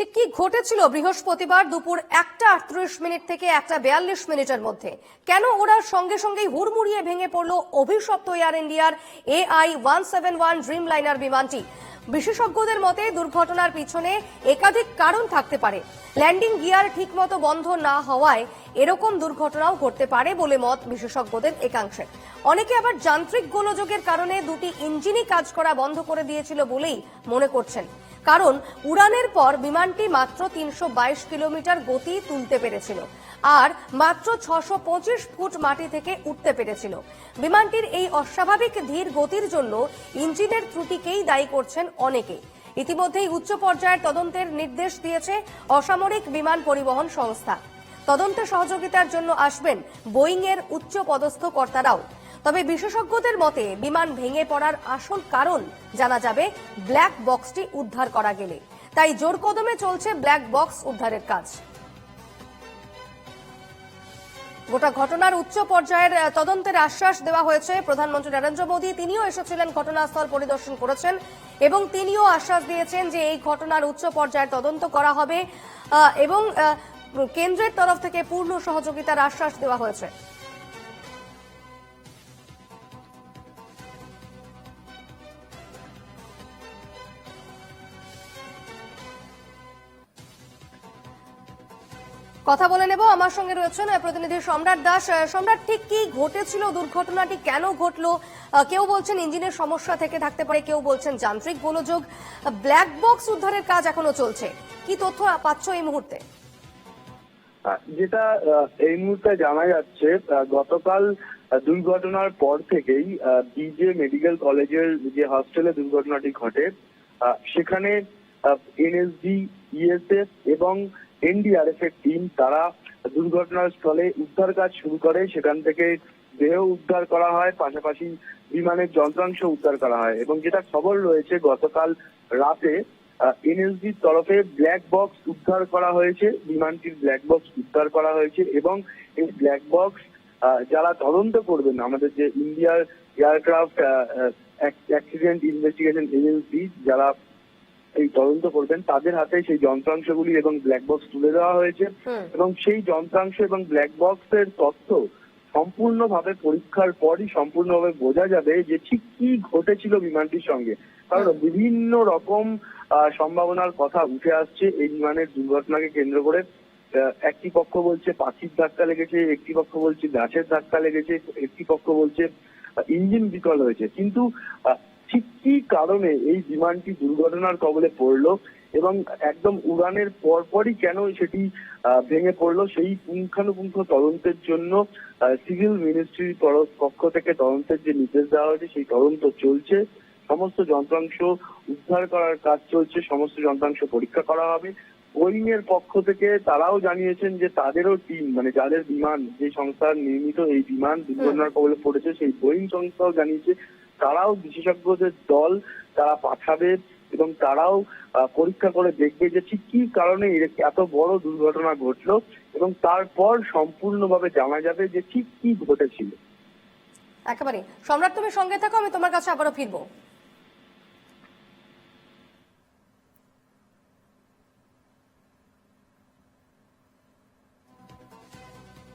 ঠিক কি ঘটেছিল বৃহস্পতিবার দুপুর একটা আটত্রিশ মিনিট থেকে একটা বেয়াল্লিশ মিনিটের মধ্যে? কেন ওরা সঙ্গে সঙ্গেই হুড়মুড়িয়ে ভেঙে পড়ল অভিশপ্ত এয়ার ইন্ডিয়ার AI one seven one dreamliner বিমানটি? বিশেষজ্ঞদের মতে, দুর্ঘটনার পিছনে একাধিক কারণ থাকতে পারে। ল্যান্ডিং গিয়ার ঠিকমতো বন্ধ না হওয়ায় এরকম দুর্ঘটনাও ঘটতে পারে বলে মত বিশেষজ্ঞদের একাংশের অনেকে আবার যান্ত্রিক গোলযোগের কারণে দুটি ইঞ্জিনই কাজ করা বন্ধ করে দিয়েছিল বলেই মনে করছেন। কারণ, উড়ানের পর বিমানটি মাত্র তিনশো বাইশ কিলোমিটার গতি তুলতে পেরেছিল। আর মাত্র ছশো ফুট মাটি থেকে উঠতে পেরেছিল। বিমানটির এই অস্বাভাবিক ধীর গতির জন্য ইঞ্জিনের ত্রুটিকেই দায়ী করছেন অনেকে। ইতিমধ্যেই উচ্চ পর্যায়ের তদন্তের নির্দেশ দিয়েছে অসামরিক বিমান পরিবহন সংস্থা। তদন্তে সহযোগিতার জন্য আসবেন বোয়িং এর উচ্চ পদস্থ কর্তারাও। তবে বিশেষজ্ঞদের মতে, বিমান ভেঙে পড়ার আসল কারণ জানা যাবে ব্ল্যাক বক্সটি উদ্ধার করা গেলে। তাই জোর কদমে চলছে ব্ল্যাক বক্স উদ্ধারের কাজ। গোটা ঘটনার উচ্চ পর্যায়ের তদন্তের আশ্বাস দেওয়া হয়েছে। প্রধানমন্ত্রী নরেন্দ্র মোদী তিনিও এসেছিলেন, ঘটনাস্থল পরিদর্শন করেছেন এবং তিনিও আশ্বাস দিয়েছেন যে এই ঘটনার উচ্চ পর্যায়ের তদন্ত করা হবে। এবং কেন্দ্রের তরফ থেকে পূর্ণ সহযোগিতার আশ্বাস দেওয়া হয়েছে। কথা বলে নেব। আমার সঙ্গে রয়েছেন প্রতিনিধি সম্রাট দাস। সম্রাট, ঠিক কি ঘটেছিল? দুর্ঘটনাটি কেন ঘটলো? কেউ বলছেন ইঞ্জিনের সমস্যা থেকে থাকতে পারে, কেউ বলছেন যান্ত্রিক গোলযোগ। ব্ল্যাক বক্স উদ্ধারের কাজ এখনও চলছে। কি তথ্য পাচ্ছ এই মুহূর্তে? যেটা এই মুহূর্তে জানা যাচ্ছে গতকাল দুর্ঘটনার পর থেকেই বিজে মেডিকেল কলেজের যে হস্টেলে দুর্ঘটনাটি ঘটে সেখানে এনএসডি, ইএসএফ এবং এনডিআরএফ এর টিম তারা দুর্ঘটনার স্থলে উদ্ধার কাজ শুরু করে। সেখান থেকে দেহ উদ্ধার করা হয়, পাশাপাশি বিমানের যন্ত্রাংশ উদ্ধার করা হয়। এবং যেটা খবর রয়েছে, গতকাল রাতে এনএসডির তরফে ব্ল্যাক বক্স উদ্ধার করা হয়েছে। বিমানটির ব্ল্যাক বক্স উদ্ধার করা হয়েছে এবং এই ব্ল্যাক বক্স যারা তদন্ত করবেন, আমাদের যে ইন্ডিয়ার এয়ারক্রাফট অ্যাক্সিডেন্ট ইনভেস্টিগেশন এজেন্সি যারা এই তদন্ত করবেন। তাদের হাতে সেই যন্ত্রাংশগুলি এবং ব্ল্যাক বক্স তুলে দেওয়া হয়েছে। এবং সেই যন্ত্রাংশ এবং ব্ল্যাক বক্সের তথ্য সম্পূর্ণভাবে পরীক্ষার পরই সম্পূর্ণভাবে বোঝা যাবে যে ঠিক কি ঘটেছিল বিমানটির সঙ্গে। কারণ বিভিন্ন রকম আহ, সম্ভাবনার কথা উঠে আসছে এই বিমানের দুর্ঘটনাকে কেন্দ্র করে। একটি পক্ষ বলছে পাখির ধাক্কা লেগেছে একটি পক্ষ বলছে গাছের ধাক্কা লেগেছে একটি পক্ষ বলছে ইঞ্জিন বিকল হয়েছে। কিন্তু ঠিক কি কারণে এই বিমানটি দুর্ঘটনার কবলে পড়ল এবং একদম উড়ানের পরপরই কেন সেটি ভেঙে পড়ল? সেই পুঙ্খানুপুঙ্খ তদন্তের জন্য সিভিল মিনিস্ট্রির তরফ- পক্ষ থেকে তদন্তের যে নির্দেশ দেওয়া হয়েছে, সেই তদন্ত চলছে। সমস্ত যন্ত্রাংশ উদ্ধার করার কাজ চলছে, সমস্ত যন্ত্রাংশ পরীক্ষা করা হবে। বোয়িং এর পক্ষ থেকে তারাও জানিয়েছেন যে তাদেরও টিম মানে যাদের বিমান, যে সংস্থার নির্মিত এই বিমান দুর্ঘটনার কবলে পড়েছে, সেই বোয়িং সংস্থাও জানিয়েছে তারাও বিশেষজ্ঞদের দল তারা পাঠাবে এবং তারাও পরীক্ষা করে দেখবে যে ঠিক কি কারণে এত বড় দুর্ঘটনা ঘটলো এবং তারপর সম্পূর্ণভাবে জানা যাবে যে ঠিক কি ঘটেছিল। একেবারে। সম্রাট, তুমি সঙ্গে থাকো, আমি তোমার কাছে আবারও ফিরবো।